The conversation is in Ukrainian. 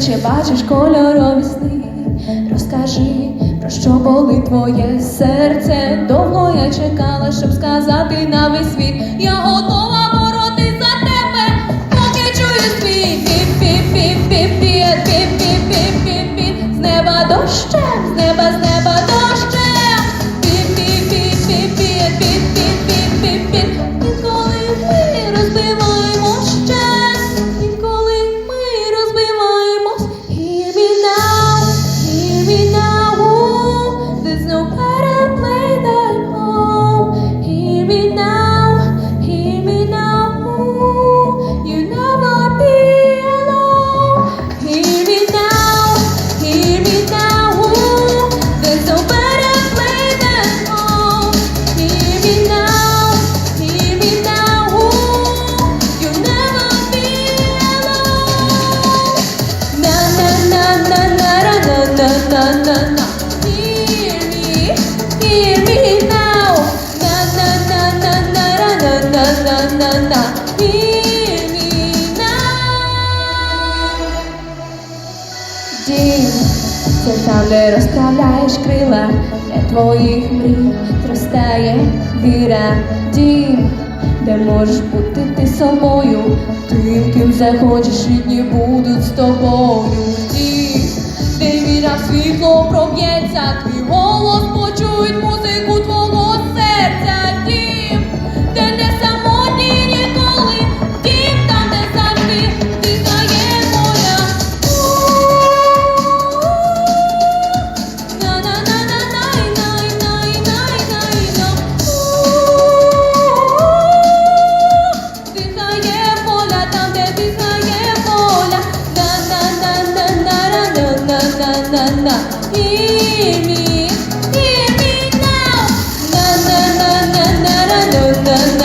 чи бачиш кольорові сни, розкажи, про що болить твоє серце. Довго я чекала, щоб сказати на весь світ. Я готова бороти за тебе, поки чую світ. З неба дощем, з неба, з неба дощем. Пі-пі-пі-пі-пі-пі-пі-пі-пі. Коли ми розбиваємо. Це там, де розправляєш крила, для твоїх мрій зростає віра, дім, де можеш бути ти собою, тим, ким захочеш, рідні будуть з тобою. Дім, де віра світло проб'ється, твій голос почують музику твого. da da